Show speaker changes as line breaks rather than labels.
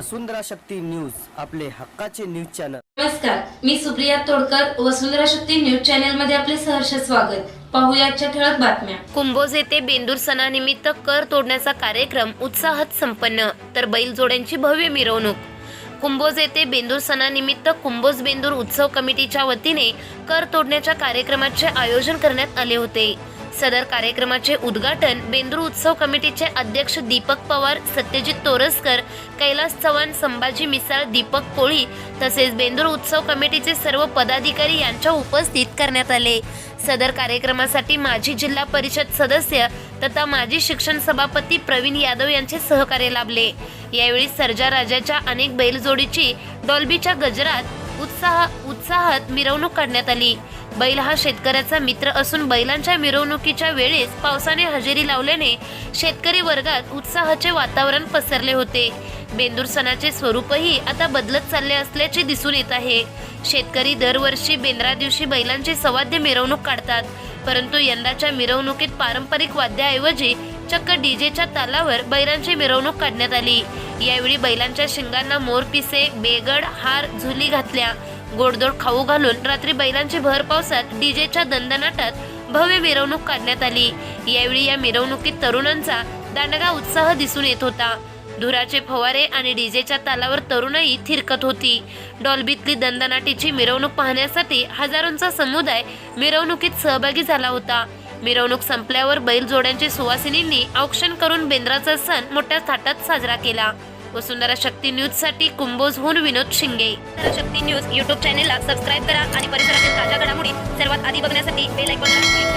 वसुंधरा Shakti news आपले हक्काचे news channel.
नमस्कार मी सुप्रिया तोडकर वसुंधरा शक्ती न्यूज चॅनलमध्ये आपले सहर्ष स्वागत. पाहूया आजच्या ठळक बातम्या.
कुंभोज येथे बेंदूर सणानिमित्त कर तोडण्याचा कार्यक्रम उत्साहात संपन्न तर बैलजोड्यांची भव्य मिरवणूक. कुंभोज येथे बेंदूर सणानिमित्त कुंभोज बेंदूर उत्सव कमिटीच्या वतीने कर तोडण्याच्या कार्यक्रमाचे आयोजन करण्यात आले होते. सदर कार्यक्रमाचे उद्घाटन बेंदूर उत्सव कमिटीचे अध्यक्ष दीपक पवार सत्यजित तोरसकर कैलास चव्हाण संभाजी मिसाळ दीपक कोळी तसेच बेंदूर उत्सव कमिटीचे सर्व पदाधिकारी यांच्या उपस्थित करण्यात आले. सदर कार्यक्रमासाठी माजी जिल्हा परिषद सदस्य तथा माजी शिक्षण सभापती प्रवीण यादव यांचे सहकार्य लाभले. यावेळी सर्जा राजाच्या अनेक बैलजोडीची डॉल्बीच्या गजरात उत्साह उत्साहात मिरवणूक काढण्यात आली. बैल हा शेतकऱ्याचा मित्र असून बैलांच्या मिरवणुकीच्या वेळेस पावसाने हजेरी लावल्याने शेतकरी वर्गात उत्साहाचे वातावरण पसरले होते. बेंदूर सणाचे स्वरूपही आता बदलत चालले असल्याचे दिसून येत आहे. शेतकरी दरवर्षी बेंद्रा दिवशी बैलांची सवाद्य मिरवणूक काढतात. परंतु यंदाच्या मिरवणुकीत पारंपरिक वाद्याऐवजी चक्क डीजेच्या तालावर बैलांची मिरवणूक काढण्यात आली. यावेळी बैलांच्या शिंगांना मोरपिसे बेगड हार झुली घातल्या. गोडदोड खाऊ घालून रात्री बैलांची भर पावसात डीजेच्या दंदनाटात भव्य मिरवणूक काढण्यात आली. यावेळी या मिरवणुकीत तरुणांचा दांडगा उत्साह दिसून येत होता. धुराचे फवारे आणि डीजेच्या तालावर तरुणाई थिरकत होती. डॉल्बीतली दंदनाटीची मिरवणूक पाहण्यासाठी हजारोंचा समुदाय मिरवणुकीत सहभागी झाला होता. मिरवणूक संपल्यावर बैल जोड्यांच्या सुवासिनींनी औक्षण करून बेंद्राचा सण मोठ्या थाटात साजरा केला. वसुंधरा शक्ती न्यूजसाठी कुंभोजहून विनोद शिंगे.
शक्ती न्यूज यूट्यूब चॅनेलला सबस्क्राईब करा आणि परिसरातील ताज्या घडामोडी सर्वात आधी बघण्यासाठी बेल ऐकून